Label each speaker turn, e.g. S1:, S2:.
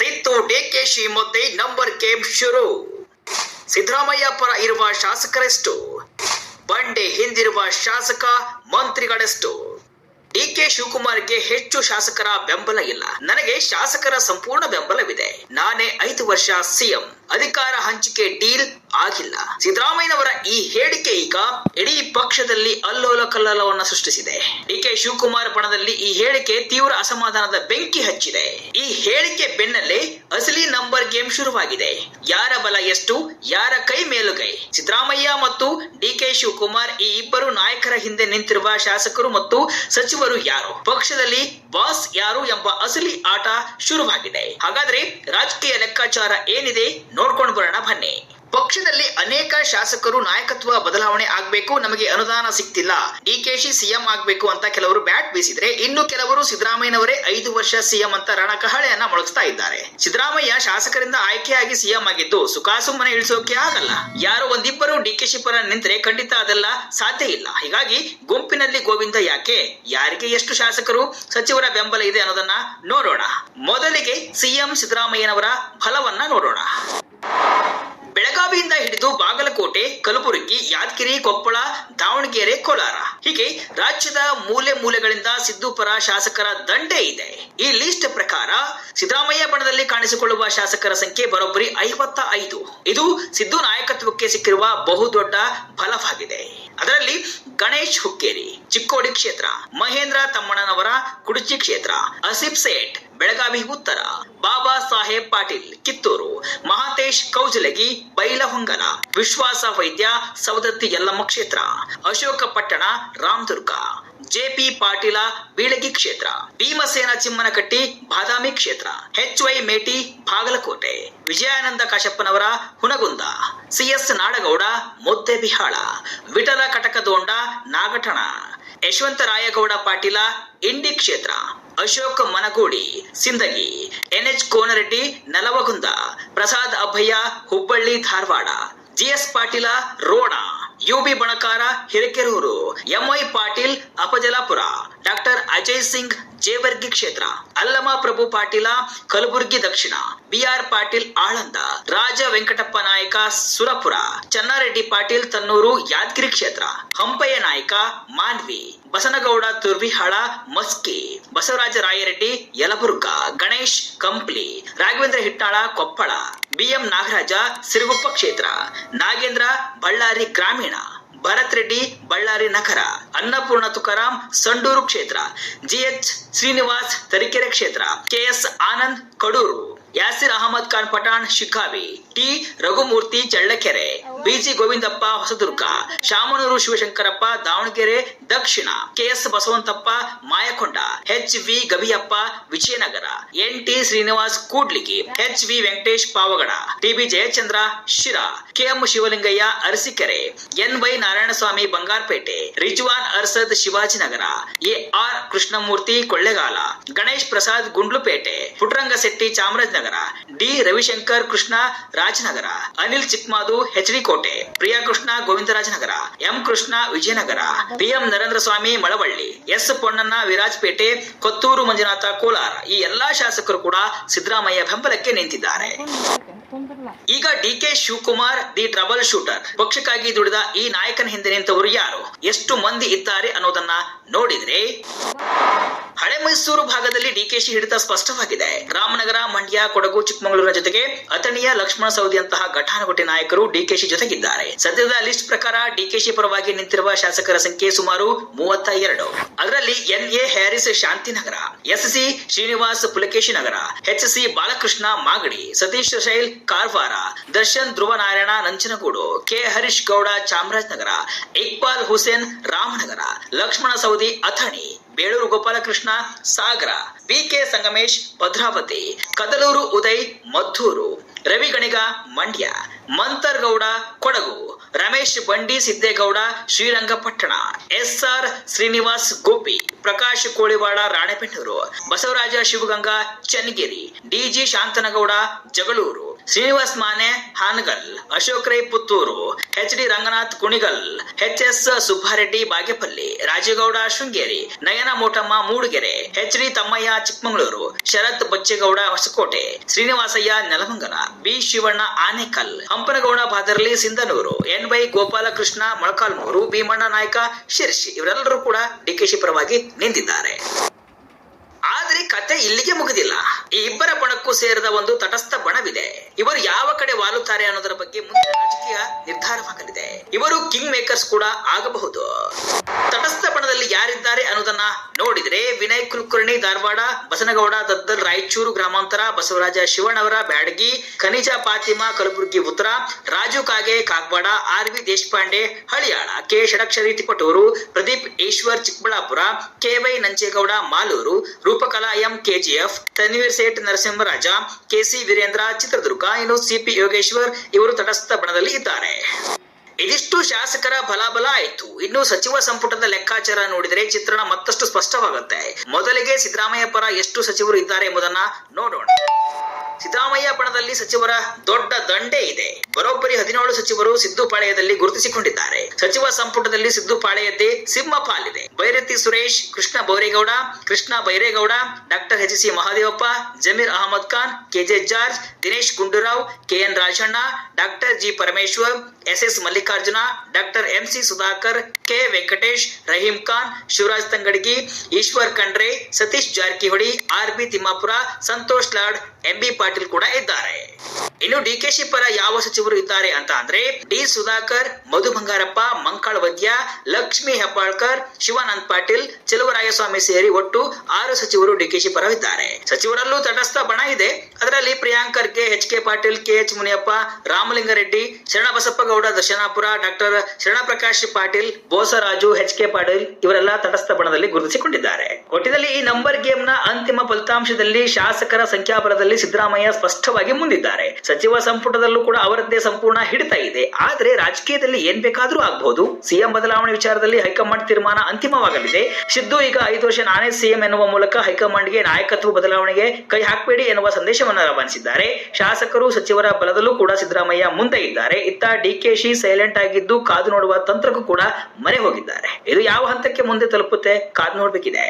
S1: ಸಿದ್ದು ಡಿಕೆಶಿ ಮತ್ತೆ number game ಶುರು. ಸಿದ್ದರಾಮಯ್ಯ ಪರ ಇರುವ ಶಾಸಕರೆಷ್ಟು? ಬಂಡೆ ಹಿಂದಿರುವ ಶಾಸಕ ಮಂತ್ರಿಗಳೆಷ್ಟು? ಡಿಕೆ ಶಿವಕುಮಾರ್ಗೆ ಹೆಚ್ಚು ಶಾಸಕರ ಬೆಂಬಲ ಇಲ್ಲ. ನನಗೆ ಶಾಸಕರ ಸಂಪೂರ್ಣ ಬೆಂಬಲವಿದೆ. ನಾನೇ ಐದು ವರ್ಷ ಸಿಎಂ ಅಧಿಕಾರ ಹಂಚಿಕೆ ಡೀಲ್ ಆಗಿಲ್ಲ. ಸಿದ್ದರಾಮಯ್ಯನವರ ಈ ಹೇಳಿಕೆ ಈಗ ಇಡೀ ಪಕ್ಷದಲ್ಲಿ ಅಲ್ಲೋಲ ಕಲ್ಲೋಲವನ್ನ ಸೃಷ್ಟಿಸಿದೆ. ಡಿಕೆ ಶಿವಕುಮಾರ್ ಪಣದಲ್ಲಿ ಈ ಹೇಳಿಕೆ ತೀವ್ರ ಅಸಮಾಧಾನದ ಬೆಂಕಿ ಹಚ್ಚಿದೆ. ಈ ಹೇಳಿಕೆ ಬೆನ್ನಲ್ಲೇ ಅಸಲಿ ನಂಬರ್ ಗೇಮ್ ಶುರುವಾಗಿದೆ. ಯಾರ ಬಲ ಎಷ್ಟು, ಯಾರ ಕೈ ಮೇಲುಗೈ? ಸಿದ್ದರಾಮಯ್ಯ ಮತ್ತು ಡಿಕೆ ಶಿವಕುಮಾರ್ ಈ ಇಬ್ಬರು ನಾಯಕರ ಹಿಂದೆ ನಿಂತಿರುವ ಶಾಸಕರು ಮತ್ತು ಸಚಿವರು ಯಾರು? ಪಕ್ಷದಲ್ಲಿ ಬಾಸ್ ಯಾರು ಎಂಬ ಅಸಲಿ ಆಟ ಶುರುವಾಗಿದೆ. ಹಾಗಾದ್ರೆ ರಾಜಕೀಯ ಲೆಕ್ಕಾಚಾರ ಏನಿದೆ ನೋಡ್ಕೊಂಡು ಬರೋಣ ಬನ್ನಿ. ಪಕ್ಷದಲ್ಲಿ ಅನೇಕ ಶಾಸಕರು ನಾಯಕತ್ವ ಬದಲಾವಣೆ ಆಗ್ಬೇಕು, ನಮಗೆ ಅನುದಾನ ಸಿಗ್ತಿಲ್ಲ. ಡಿಕೆಶಿ ಸಿಎಂ ಆಗ್ಬೇಕು ಅಂತ ಕೆಲವರು ಬ್ಯಾಟ್ ಬೀಸಿದ್ರೆ, ಇನ್ನು ಕೆಲವರು ಸಿದ್ದರಾಮಯ್ಯನವರೇ ಐದು ವರ್ಷ ಸಿಎಂ ಅಂತ ರಣಕಹಳೆಯನ್ನ ಮೊಳಗಿಸ್ತಾ ಇದ್ದಾರೆ. ಸಿದ್ದರಾಮಯ್ಯ ಶಾಸಕರಿಂದ ಆಯ್ಕೆಯಾಗಿ ಸಿಎಂ ಆಗಿದ್ದು ಸುಖಾಸುಮ್ಮನೆ ಇಳಿಸೋಕೆ ಆಗಲ್ಲ. ಯಾರು ಒಂದಿಬ್ಬರು ಡಿಕೆಶಿ ಪರ ನಿಂತರೆ ಖಂಡಿತ ಅದೆಲ್ಲ ಸಾಧ್ಯ ಇಲ್ಲ. ಹೀಗಾಗಿ ಗುಂಪಿನಲ್ಲಿ ಗೋವಿಂದ ಯಾಕೆ? ಯಾರಿಗೆ ಎಷ್ಟು ಶಾಸಕರು? ಸಚಿವರ ಬೆಂಬಲ ಇದೆ ಅನ್ನೋದನ್ನ ನೋಡೋಣ. ಮೊದಲಿಗೆ ಸಿಎಂ ಸಿದ್ದರಾಮಯ್ಯನವರ ಫಲವನ್ನ ನೋಡೋಣ. ಬೆಳಗಾವಿಯಿಂದ ಹಿಡಿದು ಬಾಗಲಕೋಟೆ, ಕಲಬುರಗಿ, ಯಾದಗಿರಿ, ಕೊಪ್ಪಳ, ದಾವಣಗೆರೆ, ಕೋಲಾರ. ಹೀಗೆ ರಾಜ್ಯದ ಮೂಲೆ ಮೂಲೆಗಳಿಂದ ಸಿದ್ದು ಪರ ಶಾಸಕರ ದಂಡೆ ಇದೆ. ಈ ಲಿಸ್ಟ್ ಪ್ರಕಾರ ಸಿದ್ದರಾಮಯ್ಯ ಬಣದಲ್ಲಿ ಕಾಣಿಸಿಕೊಳ್ಳುವ ಶಾಸಕರ ಸಂಖ್ಯೆ ಬರೋಬ್ಬರಿ ಐವತ್ತ ಐದು ಇದು ಸಿದ್ದು ನಾಯಕತ್ವಕ್ಕೆ ಸಿಕ್ಕಿರುವ ಬಹುದೊಡ್ಡ ಬಲವಾಗಿದೆ. ಅದರಲ್ಲಿ ಗಣೇಶ್ ಹುಕ್ಕೇರಿ, ಚಿಕ್ಕೋಡಿ ಕ್ಷೇತ್ರ, ಮಹೇಂದ್ರ ತಮ್ಮಣ್ಣನವರ, ಕುಡುಚಿ ಕ್ಷೇತ್ರ ಅಸಿಫ್ ಸೇಠ್ ಬೆಳಗಾವಿ ಉತ್ತರ. ಬಾಬಾ ಸಾಹೇಬ್ ಪಾಟೀಲ್, ಕಿತ್ತೂರು. ಮಹಾತೇಶ್ ಕೌಜಲಗಿ ಬೈಲಹೊಂಗಲ ವಿಶ್ವಾಸ ವೈದ್ಯ, ಸವದತ್ತಿ ಯಲ್ಲಮ್ಮ ಕ್ಷೇತ್ರ. ಅಶೋಕ ಪಟ್ಟಣ, ರಾಮದುರ್ಗ. ಜೆಪಿ ಪಾಟೀಲ, ಬೀಳಗಿ ಕ್ಷೇತ್ರ. ಭೀಮಸೇನ ಚಿಮ್ಮನಕಟ್ಟಿ, ಬಾದಾಮಿ ಕ್ಷೇತ್ರ. H Y Meti, Bagalkote. Vijayananda Kashappanavar, Hungund. CS Nadagouda Muddebihal Vittal Katakadhond, Nagathan. Yashwant Raygouda Patil, Indi ಕ್ಷೇತ್ರ. Ashok Managuli, Sindagi, NH Konareddy, Navalgund, Prasad Abbayya, Hubballi, Dharwad, GS Patil, Ron, UB Banakar, Hirekerur, MY Patil, Afzalpur, doctor Ajay Singh, Jevargi ಕ್ಷೇತ್ರ ಅಲ್ಲಮ ಪ್ರಭು ಪಾಟೀಲ, ಕಲಬುರ್ಗಿ ದಕ್ಷಿಣ, BR Patil, Aland, Raja Venkatappa Nayak, Surpur, Channareddy Patil, Tunnur, Yadgir ಕ್ಷೇತ್ರ, Hampayya Nayak, Manvi. Basanagouda, Turvihal, Maski, Basavaraj Rayareddy, Yelburga, Ganesh, Kampli, Raghavendra Hitnal, Koppal, BM Nagaraj, Siruguppa ಕ್ಷೇತ್ರ, ನಾಗೇಂದ್ರ, ಬಳ್ಳಾರಿ ಗ್ರಾಮೀಣ, ಭರತ್ ರೆಡ್ಡಿ, ಬಳ್ಳಾರಿ ನಗರ, ಅನ್ನಪೂರ್ಣ ತುಕಾರಾಂ, ಸಂಡೂರು ಕ್ಷೇತ್ರ, GH Srinivas Tarikere ಕ್ಷೇತ್ರ, KS Anand Kadur, Yasir Ahmed Khan Pathan Shiggavi T Raghumurthy Challakere. BG Govindappa Hosadurga, Shamanur Shivashankarappa, Davanagere, Dakshina, KS Basavanthappa, Mayakonda, H V Gaviyappa, Vijayanagara, N T Srinivas Kudligi, H V Venkatesh Pavagada TB Jayachandra, Sira KM Shivalingaiah, Arsikere, N Y Narayanaswamy, Bangarapet, Rizwan Arshad Shivajinagar, A R Krishnamurthy, Kollegal, Ganesh Prasad Gundlupet Puttarangashetty Chamarajanagar D. Ravishankar Krishnarajanagar, Anil Chikkamadu H D Kote Priya Krishna Govindarajanagar, M Krishna Vijayanagar, PM Narendra Swamy Malavalli, S Ponnanna Virajpet, Kothur Manjunath Kolar ಈ ಎಲ್ಲಾ ಶಾಸಕರು ಕೂಡ ಸಿದ್ದರಾಮಯ್ಯ ಬೆಂಬಲಕ್ಕೆ ನಿಂತಿದ್ದಾರೆ. ಈಗ D K Shivakumar the trouble shooter. ಪಕ್ಷಕ್ಕಾಗಿ ದುಡಿದ ಈ ನಾಯಕನ ಹಿಂದೆ ನಿಂತವರು ಯಾರು? ಎಷ್ಟು ಮಂದಿ ಇದ್ದಾರೆ ಅನ್ನೋದನ್ನ ನೋಡಿದ್ರೆ ಹಳೆ ಮೈಸೂರು ಭಾಗದಲ್ಲಿ ಡಿಕೆಶಿ ಹಿಡಿತ ಸ್ಪಷ್ಟವಾಗಿದೆ. ರಾಮನಗರ, ಮಂಡ್ಯ, ಕೊಡಗು, ಚಿಕ್ಕಮಗಳೂರಿನ ಜೊತೆಗೆ ಅಥಣಿಯ ಲಕ್ಷ್ಮಣ ಸೌದಿಯಂತಹ ಘಟಾನುಘಟಿ ನಾಯಕರು ಡಿಕೆಶಿ ಜೊತೆಗಿದ್ದಾರೆ. ಸದ್ಯದ ಲಿಸ್ಟ್ ಪ್ರಕಾರ ಡಿಕೆಶಿ ಪರವಾಗಿ ನಿಂತಿರುವ ಶಾಸಕರ ಸಂಖ್ಯೆ ಸುಮಾರು ಮೂವತ್ತ ಎರಡು ಅದರಲ್ಲಿ N A Haris Shantinagar, S C Srinivas Pulakeshinagar, H C Balakrishna Magadi, Satish Sail Karwar, Darshan Dhruva Narayana Nanjangud, K Harish Gowda Chamarajanagar, Iqbal Hussain Ramanagara, Lakshman Savadi Athani Belur Gopalakrishna, Sagar B K Sangamesh, Bhadravati, Kadalur Uday, Maddur Ravi Ganiga Mandya, Mantargowda, Kodagu, Ramesh Bandi, Siddegowda, Srirangapatna S R Srinivas Gopi, Prakash Koliwad, Ranebennur, Basavaraja Shivaganga, Channagiri, D G Shantanagowda, Jagalur. Srinivas Mane, Hangal, Ashok Rai Puttur, H D Ranganath Kunigal, H S Subbareddy Bagepalli, Rajegowda Sringeri, Nayana Motamma Mudigere, H D Thammaiah Chikkamagaluru, Sharath Bachegowda Hoskote, Srinivasaiah Nelamangala, B Shivanna Anekal, Hampanagowda Badarli Sindhanur, N Y Gopalakrishna Molakalmuru, Bheemanna Naik Sirsi ಇವರೆಲ್ಲರೂ ಕೂಡ ಡಿಕೆಶಿ ಪರವಾಗಿ ನಿಂತಿದ್ದಾರೆ. ಆದ್ರೆ ಕತೆ ಇಲ್ಲಿಗೆ ಮುಗಿದಿಲ್ಲ. ಈ ಇಬ್ಬರ ಬಣಕ್ಕೂ ಸೇರಿದ ಒಂದು ತಟಸ್ಥ ಬಣವಿದೆ. ಇವರು ಯಾವ ಕಡೆ ವಾಲುತ್ತಾರೆ ಅನ್ನೋದರ ಬಗ್ಗೆ ಮುಂದಿನ ರಾಜಕೀಯ ನಿರ್ಧಾರವಾಗಲಿದೆ. ಇವರು ಕಿಂಗ್ ಮೇಕರ್ಸ್ ಕೂಡ ಆಗಬಹುದು. ತಟಸ್ಥ ಬಣದಲ್ಲಿ ಯಾರಿದ್ದಾರೆ ಅನ್ನೋದನ್ನ ನೋಡಿದ್ರೆ ವಿನಯ್ ಕುಲಕರ್ಣಿ, ಧಾರವಾಡ, ಬಸನಗೌಡ, ದದ್ದಲ್, ರಾಯಚೂರು ಗ್ರಾಮಾಂತರ, ಬಸವರಾಜ ಶಿವಣ್ಣವರ, ಬ್ಯಾಡಗಿ, ಖನಿಜ, Fatima, Kalaburagi, Uttara, Raju Kage, Kagwad, R V Deshpande, Haliyal, K Shadakshari Tiptur Pradeep Eshwar, Chikkaballapur, K Y Nanjegowda, Malur, Roopakala M KGF Tanveer Sait Narasimharaja KC Veerendra, Chitradurga, ಇನ್ನು ಸಿಪಿ ಯೋಗೇಶ್ವರ್ ಇವರು ತಟಸ್ಥ ಬಣದಲ್ಲಿ ಇದ್ದಾರೆ. ಇದಿಷ್ಟು ಶಾಸಕರ ಬಲಾಬಲ ಆಯ್ತು. ಇನ್ನು ಸಚಿವ ಸಂಪುಟದ ಲೆಕ್ಕಾಚಾರ ನೋಡಿದರೆ ಚಿತ್ರಣ ಮತ್ತಷ್ಟು ಸ್ಪಷ್ಟವಾಗುತ್ತೆ. ಮೊದಲಿಗೆ ಸಿದ್ದರಾಮಯ್ಯ ಪರ ಎಷ್ಟು ಸಚಿವರು ಇದ್ದಾರೆ ಎಂಬುದನ್ನ ನೋಡೋಣ. ಸಿದ್ದರಾಮಯ್ಯ ಬಣದಲ್ಲಿ ಸಚಿವರ ದೊಡ್ಡ ದಂಡೆ ಇದೆ. ಬರೋಬ್ಬರಿ ಹದಿನೇಳು ಸಚಿವರು ಸಿದ್ದು ಪಾಳ್ಯದಲ್ಲಿ ಗುರುತಿಸಿಕೊಂಡಿದ್ದಾರೆ. ಸಚಿವ ಸಂಪುಟದಲ್ಲಿ ಸಿದ್ದು ಪಾಳ್ಯದ್ದೇ ಸಿಂಹ Byrathi Suresh, Krishna Byregowda Krishna Byregowda, doctor H C Mahadevappa, Zameer Ahmed Khan, KJ George, Dinesh Gundurao, KN Rajanna, doctor G Parameshwar, S S Mallikarjuna, doctor M C Sudhakar, K Venkatesh, Rahim Khan, Shivaraj Tangadagi, Eshwar Khandre, Satish Jarkiholi, R B Timmapur, Santosh Lad M B Patil ಕೂಡ ಇದ್ದಾರೆ. ಇನ್ನು ಡಿಕೆಶಿ ಪರ ಯಾವ ಸಚಿವರು ಇದ್ದಾರೆ ಅಂತ ಅಂದ್ರೆ D Sudhakar, Madhu Bangarappa, Mankal Vaidya, Lakshmi Hebbalkar, Shivanand Patil, Cheluvarayaswamy ಸೇರಿ ಒಟ್ಟು ಆರು ಸಚಿವರು ಡಿಕೆಶಿ ಇದ್ದಾರೆ. ಸಚಿವರಲ್ಲೂ ತಟಸ್ಥ ಬಣ ಇದೆ. ಅದರಲ್ಲಿ Priyankar K, H K Patil, K, H Muniyappa, Ramalingareddy Sharanabasappagowda Darshanapur, doctor Sharanaprakash Patil, Bosaraju, H K Patil ಇವರೆಲ್ಲ ತಟಸ್ಥ ಬಣದಲ್ಲಿ ಗುರುತಿಸಿಕೊಂಡಿದ್ದಾರೆ. ಒಟ್ಟಿನಲ್ಲಿ ಈ ನಂಬರ್ ಗೇಮ್ನ ಅಂತಿಮ ಫಲಿತಾಂಶದಲ್ಲಿ ಶಾಸಕರ ಸಂಖ್ಯಾಬಲದಲ್ಲಿ ಸಿದ್ದರಾಮಯ್ಯ ಸ್ಪಷ್ಟವಾಗಿ ಮುಂದಿದ್ದಾರೆ. ಸಚಿವ ಸಂಪುಟದಲ್ಲೂ ಕೂಡ ಅವರದ್ದೇ ಸಂಪೂರ್ಣ ಹಿಡಿತ ಇದೆ. ಆದ್ರೆ ರಾಜಕೀಯದಲ್ಲಿ ಏನ್ ಬೇಕಾದ್ರೂ ಆಗಬಹುದು ಸಿಎಂ ಬದಲಾವಣೆ ವಿಚಾರದಲ್ಲಿ ಹೈಕಮಾಂಡ್ ತೀರ್ಮಾನ ಅಂತಿಮವಾಗಲಿದೆ. ಸಿದ್ದು ಈಗ ಐದು ವರ್ಷ ನಾನೇ ಸಿಎಂ ಎನ್ನುವ ಮೂಲಕ ಹೈಕಮಾಂಡ್ಗೆ ನಾಯಕತ್ವ ಬದಲಾವಣೆಗೆ ಕೈ ಹಾಕಬೇಡಿ ಎನ್ನುವ ಸಂದೇಶವನ್ನು ರವಾನಿಸಿದ್ದಾರೆ. ಶಾಸಕರು ಸಚಿವರ ಬಲದಲ್ಲೂ ಕೂಡ ಸಿದ್ದರಾಮಯ್ಯ ಮುಂದೆ ಇದ್ದಾರೆ. ಇತ್ತ ಡಿಕೆಶಿ ಸೈಲೆಂಟ್ ಆಗಿದ್ದು ಕಾದು ನೋಡುವ ತಂತ್ರಕ್ಕೂ ಕೂಡ ಮರೆ ಹೋಗಿದ್ದಾರೆ. ಇದು ಯಾವ ಹಂತಕ್ಕೆ ಮುಂದೆ ತಲುಪುತ್ತೆ ಕಾದು ನೋಡ್ಬೇಕಿದೆ.